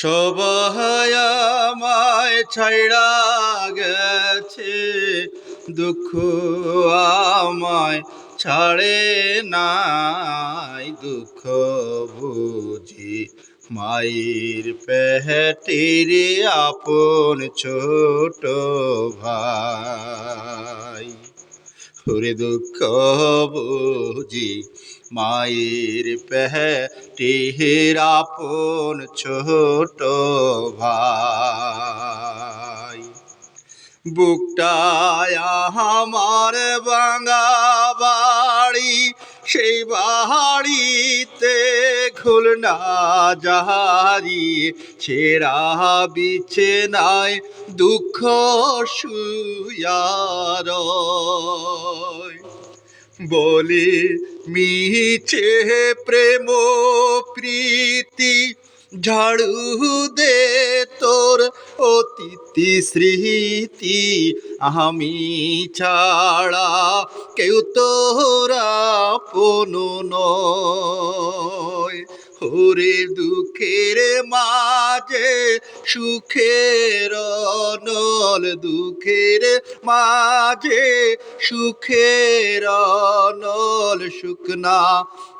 সবাই আমায় ছাইড়া গেছে, দুঃখ আমায় ছাড়ে নাই, দুঃখ বুঝি মায়ের পেটের আপন ছোট ভাই। ওরে দুঃখ বুঝি মায়ের পেটের আপন ছোট ভাই। বুকটায় আমার বাঙা বাড়ি সেই বাড়িতে খুলনা যাহারি বিছে নাই দুঃখ শুয়ার বলি মিছে প্রেম প্রীতি ঝাড়ু দে তোর অতিথি স্মৃতি আমি ছাড়া কেউ তোরা পনু নয়। ওরে দুঃখের মাঝে সুখের নল দুঃখের মাঝে সুখের নল কি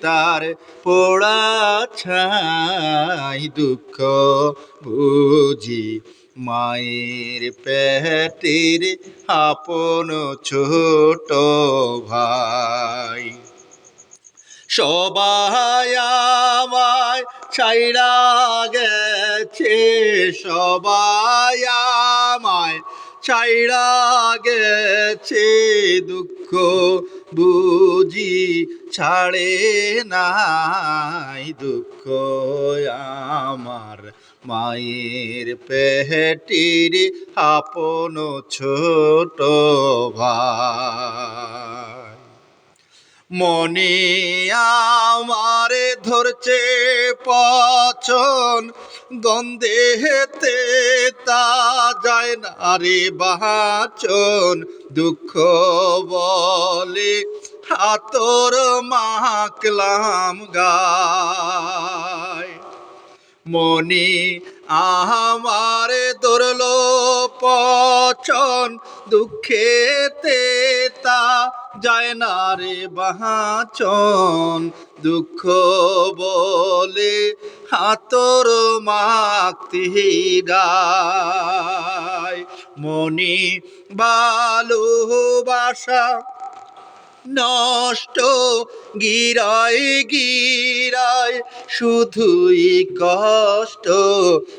তার পোড়া ছাই দুঃখ বুঝি। মায়ের পেটের আপন ছোট ভাই। সবাই আমায় ছাইড়া গেছে, সবাই ছাইড়া গেছে দুঃখ বুঝি ছাড়ে নাই দুঃখ আমার মায়ের পেটির আপন ছোট ভাই। মনে আমার ধরছে পছন হেতে তা যায় না রে বাচন দুঃখ বলে। হাতর মাকলাম গায়। মনি আমার দরল পচন দুঃখেতে তা যায় না রে বাহাচন দুঃখ বলে। হাতর মাক্তি গায় মনি ভালোবাসা নষ্ট গিরায় গিরায়, শুধুই কষ্ট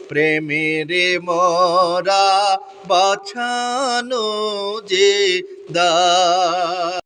প্রেমের মরা বাছানো যে দা